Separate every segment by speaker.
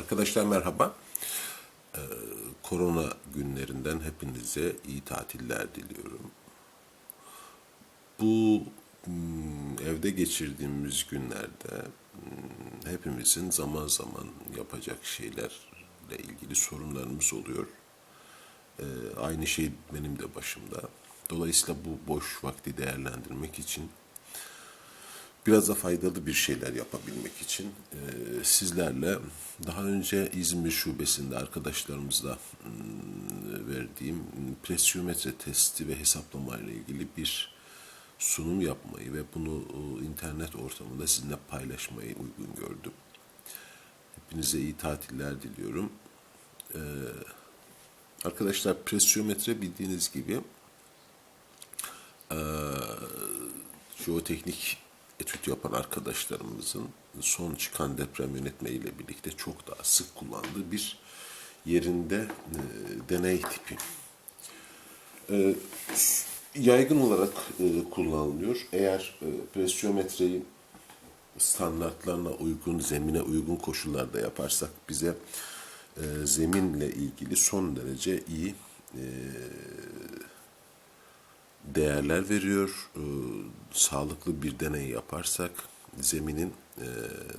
Speaker 1: Arkadaşlar merhaba. Ee, korona günlerinden hepinize iyi tatiller diliyorum. Bu hmm, evde geçirdiğimiz günlerde hmm, hepimizin zaman zaman yapacak şeylerle ilgili sorunlarımız oluyor. Ee, aynı şey benim de başımda. Dolayısıyla bu boş vakti değerlendirmek için biraz da faydalı bir şeyler yapabilmek için e, sizlerle daha önce İzmir Şubesi'nde arkadaşlarımızla mm, verdiğim presyometre testi ve hesaplama ile ilgili bir sunum yapmayı ve bunu e, internet ortamında sizinle paylaşmayı uygun gördüm. Hepinize iyi tatiller diliyorum. E, arkadaşlar presyometre bildiğiniz gibi e, jeoteknik etüt yapan arkadaşlarımızın son çıkan deprem yönetmeğiyle birlikte çok daha sık kullandığı bir yerinde e, deney tipi. E, yaygın olarak e, kullanılıyor. Eğer e, presyometreyi standartlarına uygun, zemine uygun koşullarda yaparsak bize e, zeminle ilgili son derece iyi e, değerler veriyor. E, sağlıklı bir deney yaparsak zeminin e,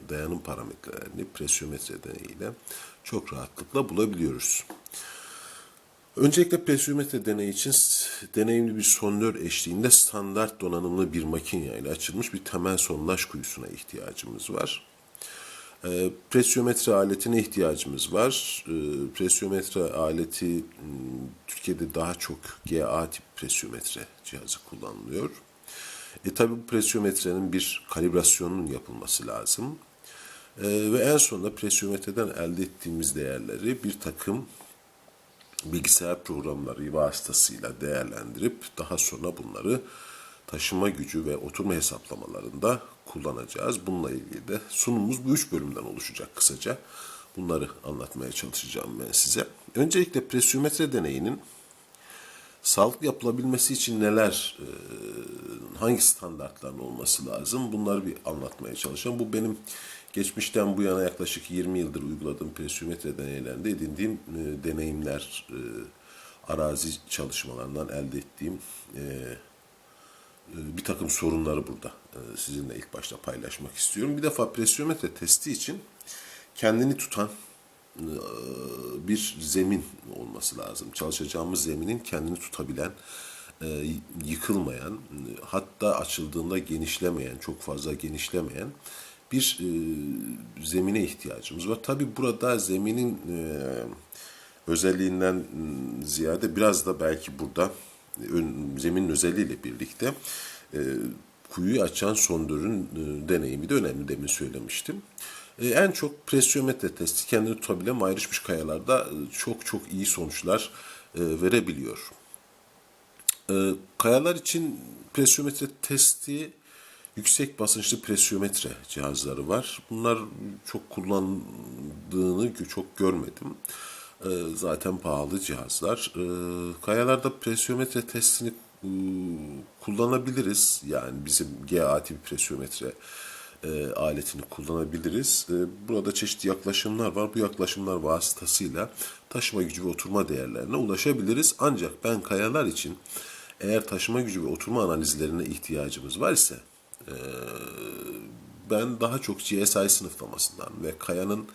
Speaker 1: dayanım parametrelerini presyometre deneyiyle çok rahatlıkla bulabiliyoruz. Öncelikle presyometre deneyi için deneyimli bir sondör eşliğinde standart donanımlı bir makineyle açılmış bir temel sondaj kuyusuna ihtiyacımız var. E, presyometre aletine ihtiyacımız var. E, presyometre aleti Türkiye'de daha çok GA tip presyometre cihazı kullanılıyor. E tabi bu presyometrenin bir kalibrasyonunun yapılması lazım. E, ve en sonunda presyometreden elde ettiğimiz değerleri bir takım bilgisayar programları vasıtasıyla değerlendirip daha sonra bunları taşıma gücü ve oturma hesaplamalarında kullanacağız. Bununla ilgili de sunumumuz bu üç bölümden oluşacak kısaca. Bunları anlatmaya çalışacağım ben size. Öncelikle presyometre deneyinin sağlıklı yapılabilmesi için neler, e, hangi standartların olması lazım bunları bir anlatmaya çalışacağım. Bu benim geçmişten bu yana yaklaşık 20 yıldır uyguladığım presyometre deneylerinde edindiğim e, deneyimler, e, arazi çalışmalarından elde ettiğim bir takım sorunları burada sizinle ilk başta paylaşmak istiyorum. Bir defa presyometre testi için kendini tutan bir zemin olması lazım. Çalışacağımız zeminin kendini tutabilen, yıkılmayan, hatta açıldığında genişlemeyen, çok fazla genişlemeyen bir zemine ihtiyacımız var. Tabi burada zeminin özelliğinden ziyade biraz da belki burada zeminin özelliğiyle birlikte kuyuyu açan sondörün deneyimi de önemli demin söylemiştim. E, en çok presyometre testi kendini tutabilen ayrışmış kayalarda e, çok çok iyi sonuçlar e, verebiliyor. Kayalar için presyometre testi yüksek basınçlı presyometre cihazları var. Bunlar çok kullandığını çok görmedim. Zaten pahalı cihazlar. Kayalarda presyometre testini kullanabiliriz. Yani bizim GA tipi presyometre e, aletini kullanabiliriz. E, burada çeşitli yaklaşımlar var. Bu yaklaşımlar vasıtasıyla taşıma gücü ve oturma değerlerine ulaşabiliriz. Ancak ben kayalar için eğer taşıma gücü ve oturma analizlerine ihtiyacımız var ise e, ben daha çok GSI sınıflamasından ve kayanın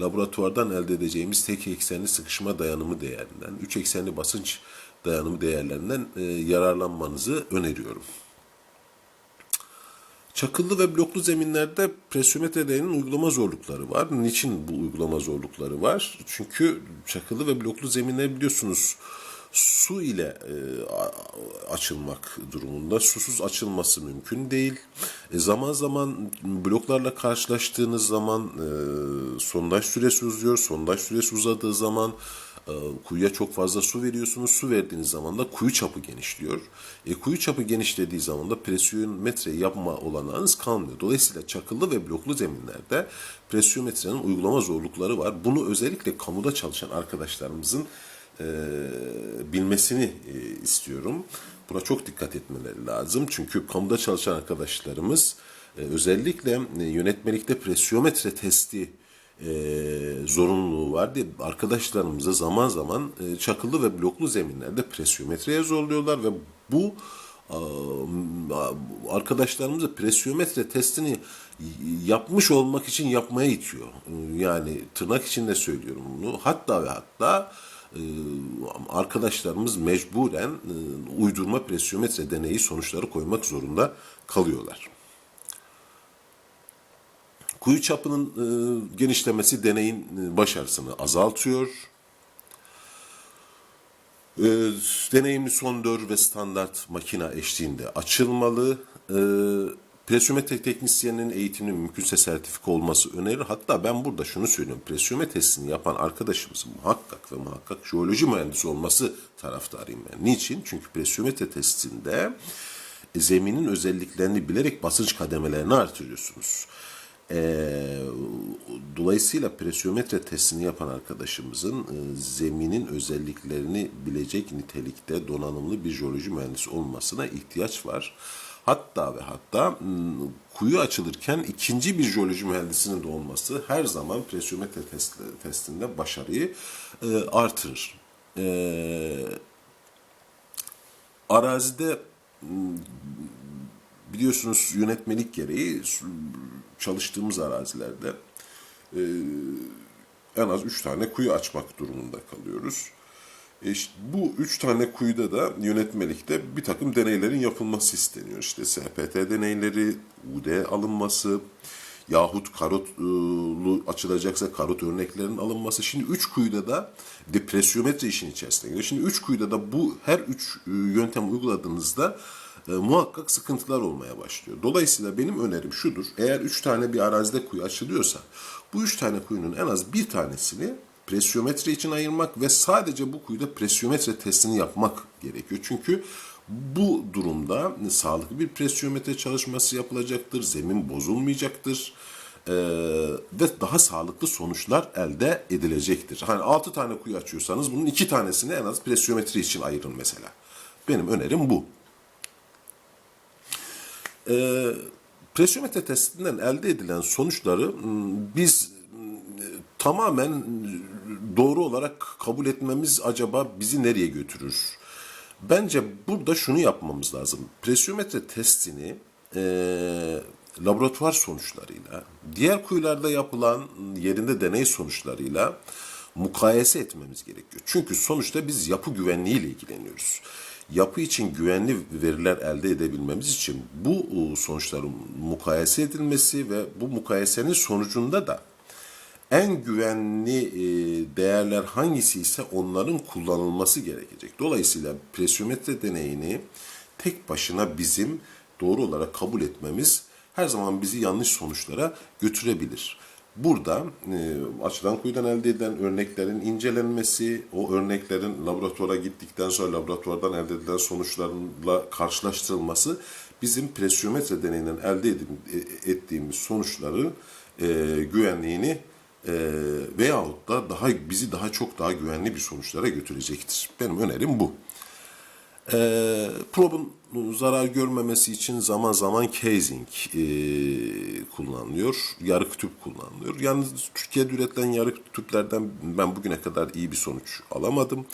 Speaker 1: laboratuvardan elde edeceğimiz tek eksenli sıkışma dayanımı değerinden, üç eksenli basınç dayanımı değerlerinden e, yararlanmanızı öneriyorum. Çakıllı ve bloklu zeminlerde presyometre değerinin uygulama zorlukları var. Niçin bu uygulama zorlukları var? Çünkü çakıllı ve bloklu zeminler biliyorsunuz su ile e, açılmak durumunda. Susuz açılması mümkün değil. E, zaman zaman bloklarla karşılaştığınız zaman e, sondaj süresi uzuyor. Sondaj süresi uzadığı zaman kuyuya çok fazla su veriyorsunuz. Su verdiğiniz zaman da kuyu çapı genişliyor. E, kuyu çapı genişlediği zaman da presyometre yapma olanağınız kalmıyor. Dolayısıyla çakıllı ve bloklu zeminlerde presyometrenin uygulama zorlukları var. Bunu özellikle kamuda çalışan arkadaşlarımızın e, bilmesini e, istiyorum. Buna çok dikkat etmeleri lazım. Çünkü kamuda çalışan arkadaşlarımız e, özellikle e, yönetmelikte presyometre testi e, zorunluluğu var diye arkadaşlarımıza zaman zaman e, çakıllı ve bloklu zeminlerde presyometreye zorluyorlar ve bu arkadaşlarımızı presyometre testini yapmış olmak için yapmaya itiyor. Yani tırnak içinde söylüyorum bunu. Hatta ve hatta e, arkadaşlarımız mecburen e, uydurma presyometre deneyi sonuçları koymak zorunda kalıyorlar. Kuyu çapının e, genişlemesi deneyin e, başarısını azaltıyor. E, deneyimli sondör ve standart makina eşliğinde açılmalı. E, presyometre teknisyeninin eğitiminin mümkünse sertifika olması önerir. Hatta ben burada şunu söylüyorum. Presyometre testini yapan arkadaşımızın muhakkak ve muhakkak jeoloji mühendisi olması taraftarıyım ben. Niçin? Çünkü presyometre testinde zeminin özelliklerini bilerek basınç kademelerini artırıyorsunuz. Ee, dolayısıyla presyometre testini yapan arkadaşımızın e, zeminin özelliklerini bilecek nitelikte donanımlı bir jeoloji mühendisi olmasına ihtiyaç var. Hatta ve hatta m, kuyu açılırken ikinci bir jeoloji mühendisinin de olması her zaman presyometre test, testinde başarıyı e, artırır. E, arazide biliyorsunuz yönetmelik gereği çalıştığımız arazilerde e, en az üç tane kuyu açmak durumunda kalıyoruz. E işte bu üç tane kuyuda da yönetmelikte bir takım deneylerin yapılması isteniyor. İşte SPT deneyleri, UD alınması, yahut karotlu açılacaksa karot örneklerinin alınması. Şimdi üç kuyuda da depresyometre işin içerisine giriyor. Şimdi üç kuyuda da bu her üç e, yöntem uyguladığınızda e, muhakkak sıkıntılar olmaya başlıyor. Dolayısıyla benim önerim şudur. Eğer üç tane bir arazide kuyu açılıyorsa bu üç tane kuyunun en az bir tanesini presyometre için ayırmak ve sadece bu kuyuda presyometre testini yapmak gerekiyor. Çünkü bu durumda sağlıklı bir presyometre çalışması yapılacaktır, zemin bozulmayacaktır ee, ve daha sağlıklı sonuçlar elde edilecektir. Hani 6 tane kuyu açıyorsanız bunun 2 tanesini en az presyometre için ayırın mesela. Benim önerim bu. Ee, presyometre testinden elde edilen sonuçları m, biz m, tamamen doğru olarak kabul etmemiz acaba bizi nereye götürür? Bence burada şunu yapmamız lazım. Presyometre testini e, laboratuvar sonuçlarıyla, diğer kuyularda yapılan yerinde deney sonuçlarıyla mukayese etmemiz gerekiyor. Çünkü sonuçta biz yapı güvenliği ile ilgileniyoruz. Yapı için güvenli veriler elde edebilmemiz için bu e, sonuçların mukayese edilmesi ve bu mukayesenin sonucunda da en güvenli e, değerler hangisi ise onların kullanılması gerekecek. Dolayısıyla presyometre deneyini tek başına bizim doğru olarak kabul etmemiz her zaman bizi yanlış sonuçlara götürebilir. Burada e, açılan kuyudan elde edilen örneklerin incelenmesi, o örneklerin laboratuvara gittikten sonra laboratuvardan elde edilen sonuçlarla karşılaştırılması bizim presyometre deneyinden elde e- ettiğimiz sonuçların e, güvenliğini e, veyahut da daha bizi daha çok daha güvenli bir sonuçlara götürecektir. Benim önerim bu. E, probun zarar görmemesi için zaman zaman casing e, kullanılıyor. Yarık tüp kullanılıyor. Yalnız Türkiye'de üretilen yarık tüplerden ben bugüne kadar iyi bir sonuç alamadım.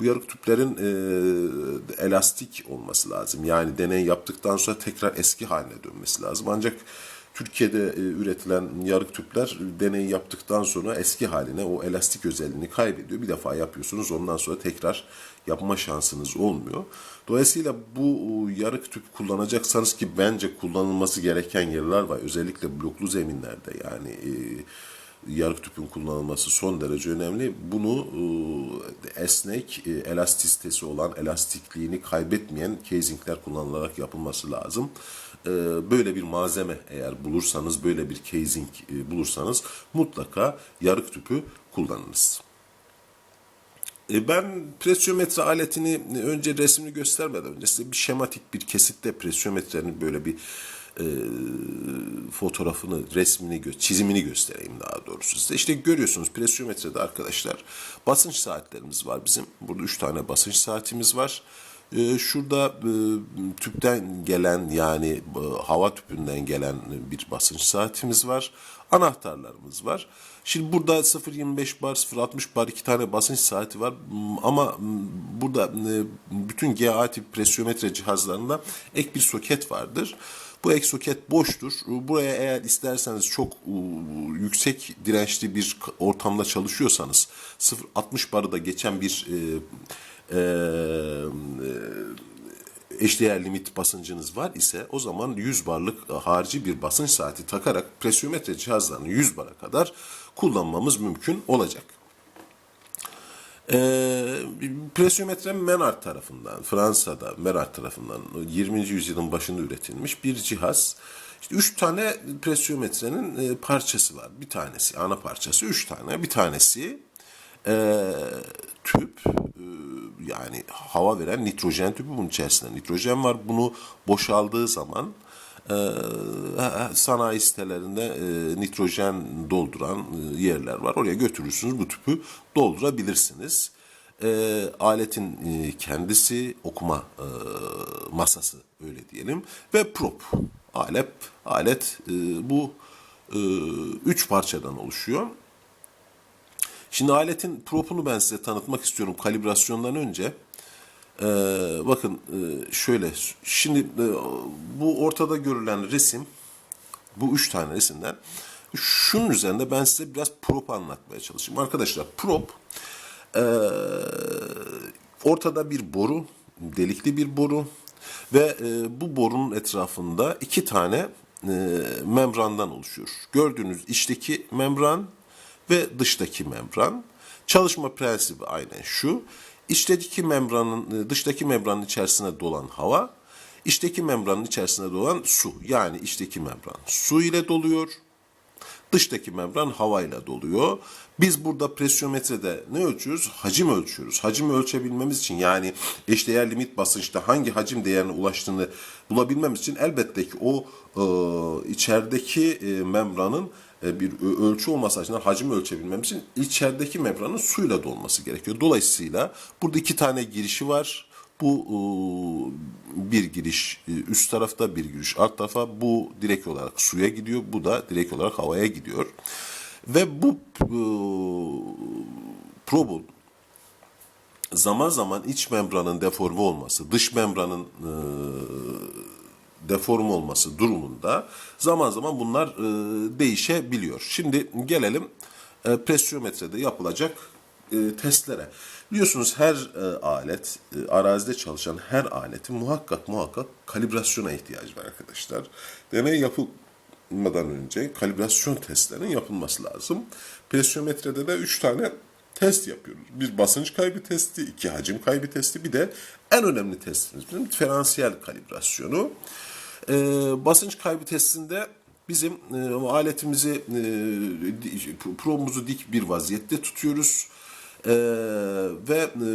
Speaker 1: Bu yarık tüplerin e, elastik olması lazım. Yani deney yaptıktan sonra tekrar eski haline dönmesi lazım. Ancak Türkiye'de e, üretilen yarık tüpler deneyi yaptıktan sonra eski haline o elastik özelliğini kaybediyor. Bir defa yapıyorsunuz ondan sonra tekrar yapma şansınız olmuyor. Dolayısıyla bu e, yarık tüp kullanacaksanız ki bence kullanılması gereken yerler var. Özellikle bloklu zeminlerde yani e, yarık tüpün kullanılması son derece önemli. Bunu e, esnek, e, elastisitesi olan, elastikliğini kaybetmeyen casingler kullanılarak yapılması lazım. E, böyle bir malzeme eğer bulursanız, böyle bir casing e, bulursanız mutlaka yarık tüpü kullanınız. E, Ben presyometre aletini önce resmini göstermeden önce size bir şematik bir kesitte presyometrenin böyle bir e, fotoğrafını, resmini, çizimini göstereyim daha doğrusu size. İşte görüyorsunuz presyometrede arkadaşlar basınç saatlerimiz var bizim. Burada üç tane basınç saatimiz var. Ee, şurada e, tüpten gelen yani e, hava tüpünden gelen bir basınç saatimiz var. Anahtarlarımız var. Şimdi burada 0.25 bar, 0.60 bar iki tane basınç saati var. Ama burada e, bütün GA tip presyometre cihazlarında ek bir soket vardır. Bu ek soket boştur. Buraya eğer isterseniz çok yüksek dirençli bir ortamda çalışıyorsanız 0.60 barı da geçen bir e, eşdeğer limit basıncınız var ise o zaman 100 barlık harici bir basınç saati takarak presyometre cihazlarını 100 bara kadar kullanmamız mümkün olacak. Ee, presyometre Menard tarafından, Fransa'da Menard tarafından 20. yüzyılın başında üretilmiş bir cihaz. İşte üç tane presyometrenin e, parçası var. Bir tanesi ana parçası, üç tane. Bir tanesi e, tüp, e, yani hava veren nitrojen tüpü bunun içerisinde nitrojen var. Bunu boşaldığı zaman e, sanayi sitelerinde e, nitrojen dolduran e, yerler var. Oraya götürürsünüz bu tüpü doldurabilirsiniz. E, aletin e, kendisi okuma e, masası öyle diyelim ve prop alet alet e, bu e, üç parçadan oluşuyor. Şimdi aletin propunu ben size tanıtmak istiyorum kalibrasyondan önce. Ee, bakın e, şöyle şimdi e, bu ortada görülen resim bu üç tane resimden şunun üzerinde ben size biraz prop anlatmaya çalışayım. Arkadaşlar prop e, ortada bir boru delikli bir boru ve e, bu borunun etrafında iki tane e, membrandan oluşuyor. Gördüğünüz içteki membran ve dıştaki membran. Çalışma prensibi aynen şu. İçteki membranın, e, dıştaki membranın içerisine dolan hava, içteki membranın içerisine dolan su. Yani içteki membran su ile doluyor, dıştaki membran havayla doluyor. Biz burada presyometrede ne ölçüyoruz? Hacim ölçüyoruz. Hacimi ölçebilmemiz için yani eşdeğer limit basınçta hangi hacim değerine ulaştığını bulabilmemiz için elbette ki o e, içerideki e, membranın bir ö- ölçü olması açısından hacmi ölçebilmemiz için içerideki membranın suyla dolması gerekiyor. Dolayısıyla burada iki tane girişi var. Bu e, bir giriş e, üst tarafta, bir giriş alt tarafa. Bu direkt olarak suya gidiyor, bu da direkt olarak havaya gidiyor. Ve bu e, probun zaman zaman iç membranın deforme olması, dış membranın e, deform olması durumunda zaman zaman bunlar e, değişebiliyor. Şimdi gelelim e, presyometrede yapılacak e, testlere. Biliyorsunuz her e, alet, e, arazide çalışan her aletin muhakkak muhakkak kalibrasyona ihtiyacı var arkadaşlar. Deney yapılmadan önce kalibrasyon testlerinin yapılması lazım. Presyometrede de 3 tane test yapıyoruz. Bir basınç kaybı testi, iki hacim kaybı testi, bir de en önemli testimiz bizim diferansiyel kalibrasyonu. Ee, basınç kaybı testinde bizim e, aletimizi, e, probumuzu dik bir vaziyette tutuyoruz. Ee, ve e,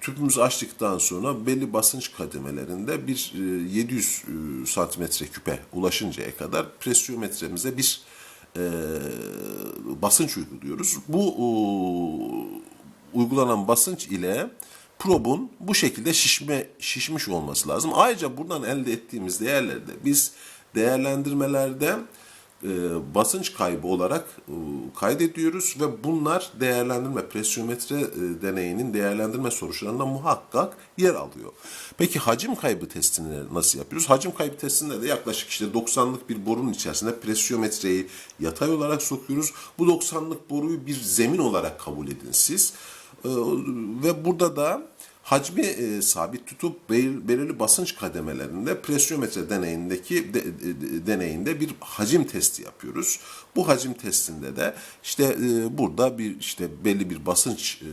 Speaker 1: tüpümüzü açtıktan sonra belli basınç kademelerinde bir e, 700 e, santimetre küpe ulaşıncaya kadar presyometremize bir e, basınç uyguluyoruz. Bu e, uygulanan basınç ile probun bu şekilde şişme şişmiş olması lazım. Ayrıca buradan elde ettiğimiz değerlerde biz değerlendirmelerde e, basınç kaybı olarak e, kaydediyoruz ve bunlar değerlendirme presyometre e, deneyinin değerlendirme sonuçlarında muhakkak yer alıyor. Peki hacim kaybı testini nasıl yapıyoruz? Hacim kaybı testinde de yaklaşık işte 90'lık bir borunun içerisinde presyometreyi yatay olarak sokuyoruz. Bu 90'lık boruyu bir zemin olarak kabul edin siz. E, ve burada da hacmi e, sabit tutup bel- belirli basınç kademelerinde presyometre deneyindeki de- de- deneyinde bir hacim testi yapıyoruz. Bu hacim testinde de işte e, burada bir işte belli bir basınç e,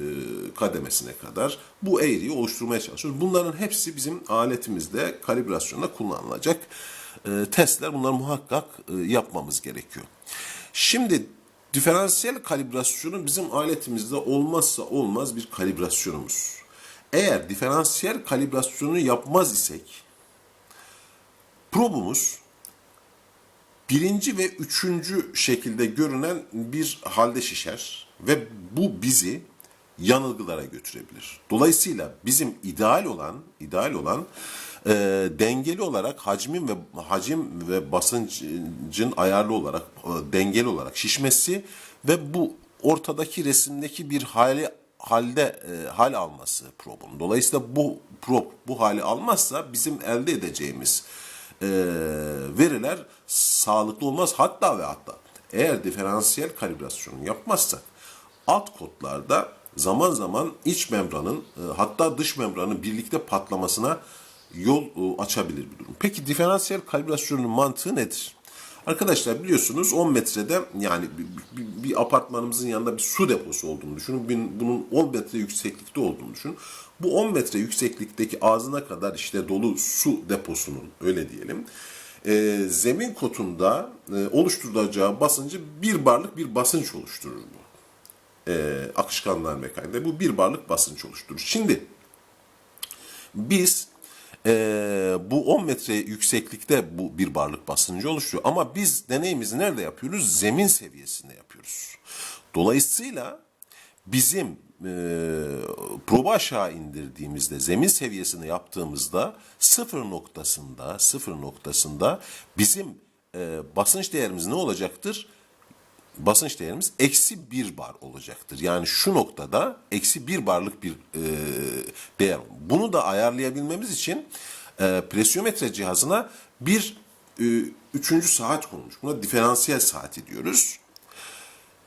Speaker 1: kademesine kadar bu eğriyi oluşturmaya çalışıyoruz. Bunların hepsi bizim aletimizde kalibrasyonda kullanılacak e, testler. Bunları muhakkak e, yapmamız gerekiyor. Şimdi diferansiyel kalibrasyonu bizim aletimizde olmazsa olmaz bir kalibrasyonumuz. Eğer diferansiyel kalibrasyonu yapmaz isek probumuz birinci ve üçüncü şekilde görünen bir halde şişer ve bu bizi yanılgılara götürebilir. Dolayısıyla bizim ideal olan ideal olan e, dengeli olarak hacmin ve hacim ve basıncın ayarlı olarak e, dengeli olarak şişmesi ve bu ortadaki resimdeki bir hali halde e, hal alması probun. Dolayısıyla bu prop bu hali almazsa bizim elde edeceğimiz e, veriler sağlıklı olmaz. Hatta ve hatta eğer diferansiyel kalibrasyonu yapmazsak alt kodlarda zaman zaman iç membranın e, hatta dış membranın birlikte patlamasına yol e, açabilir bir durum. Peki diferansiyel kalibrasyonun mantığı nedir? Arkadaşlar biliyorsunuz 10 metrede yani bir, bir- bir apartmanımızın yanında bir su deposu olduğunu düşünün. Bin- Bunun 10 metre yükseklikte olduğunu düşünün. Bu 10 metre yükseklikteki ağzına kadar işte dolu su deposunun öyle diyelim. e, zemin kotunda e, oluşturacağı basıncı bir barlık bir basınç oluşturur bu. E, akışkanlar mekaniğinde bu bir barlık basınç oluşturur. Şimdi biz eee, bu 10 metre yükseklikte bu bir barlık basıncı oluşuyor. Ama biz deneyimizi nerede yapıyoruz? Zemin seviyesinde yapıyoruz. Dolayısıyla bizim eee probu aşağı indirdiğimizde, zemin seviyesinde yaptığımızda sıfır noktasında, sıfır noktasında bizim eee, basınç değerimiz ne olacaktır? Basınç değerimiz eksi bir bar olacaktır. Yani şu noktada eksi bir barlık bir e, değer. Bunu da ayarlayabilmemiz için e, presyometre cihazına bir e, üçüncü saat konmuş. Buna diferansiyel saati diyoruz.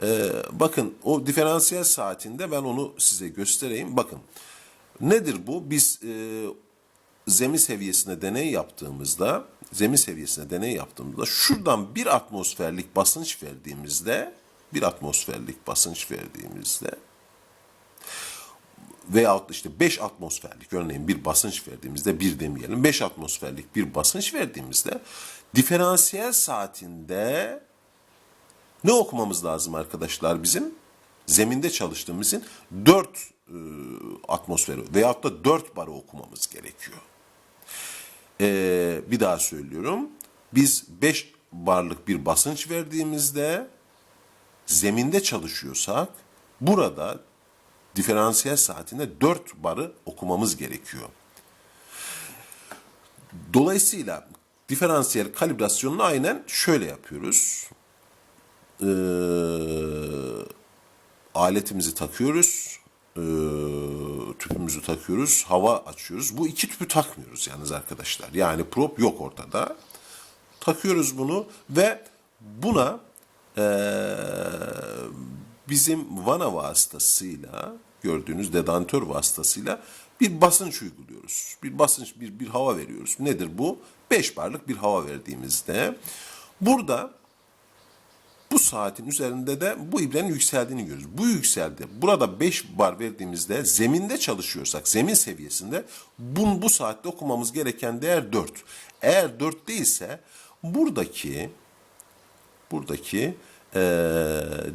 Speaker 1: E, bakın o diferansiyel saatinde ben onu size göstereyim. Bakın nedir bu? Biz e, zemin seviyesinde deney yaptığımızda zemin seviyesinde deney yaptığımızda şuradan bir atmosferlik basınç verdiğimizde bir atmosferlik basınç verdiğimizde veyahut işte 5 atmosferlik örneğin bir basınç verdiğimizde bir demeyelim 5 atmosferlik bir basınç verdiğimizde diferansiyel saatinde ne okumamız lazım arkadaşlar bizim? Zeminde çalıştığımızın 4 atmosferi veyahut da 4 barı okumamız gerekiyor. Ee, bir daha söylüyorum. Biz 5 barlık bir basınç verdiğimizde zeminde çalışıyorsak burada diferansiyel saatinde 4 barı okumamız gerekiyor. Dolayısıyla diferansiyel kalibrasyonunu aynen şöyle yapıyoruz. Ee, aletimizi takıyoruz. Ee, tüpümüzü takıyoruz. Hava açıyoruz. Bu iki tüpü takmıyoruz yalnız arkadaşlar. Yani prop yok ortada. Takıyoruz bunu ve buna ee, bizim vana vasıtasıyla gördüğünüz dedantör vasıtasıyla bir basınç uyguluyoruz. Bir basınç, bir, bir hava veriyoruz. Nedir bu? 5 barlık bir hava verdiğimizde burada bu saatin üzerinde de bu ibrenin yükseldiğini görüyoruz. Bu yükseldi. Burada 5 bar verdiğimizde zeminde çalışıyorsak, zemin seviyesinde bu, bu saatte okumamız gereken değer 4. Eğer 4 değilse buradaki buradaki e,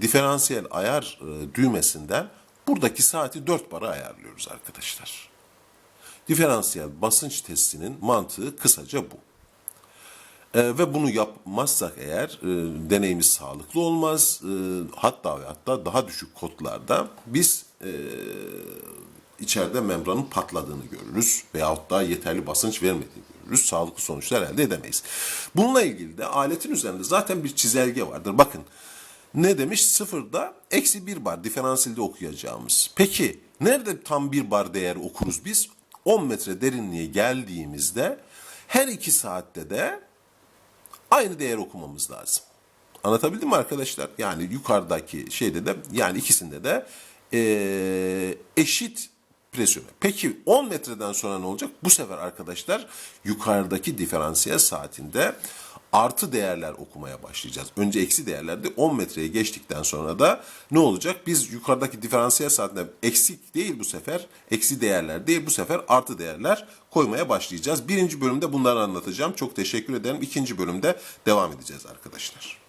Speaker 1: diferansiyel ayar e, düğmesinden buradaki saati 4 bara ayarlıyoruz arkadaşlar. Diferansiyel basınç testinin mantığı kısaca bu. E, ve bunu yapmazsak eğer e, deneyimiz sağlıklı olmaz. E, hatta ve hatta daha düşük kodlarda biz e, içeride membranın patladığını görürüz veyahut da yeterli basınç vermediğini görürüz. Sağlıklı sonuçlar elde edemeyiz. Bununla ilgili de aletin üzerinde zaten bir çizelge vardır. Bakın ne demiş? Sıfırda eksi bir bar diferansiyelde okuyacağımız. Peki nerede tam bir bar değer okuruz biz? 10 metre derinliğe geldiğimizde her iki saatte de aynı değer okumamız lazım. Anlatabildim mi arkadaşlar? Yani yukarıdaki şeyde de yani ikisinde de eee, eşit presyon. Peki 10 metreden sonra ne olacak? Bu sefer arkadaşlar yukarıdaki diferansiyel saatinde artı değerler okumaya başlayacağız. Önce eksi değerlerde 10 metreye geçtikten sonra da ne olacak? Biz yukarıdaki diferansiyel saatinde eksik değil bu sefer, eksi değerler değil bu sefer artı değerler koymaya başlayacağız. Birinci bölümde bunları anlatacağım. Çok teşekkür ederim. İkinci bölümde devam edeceğiz arkadaşlar.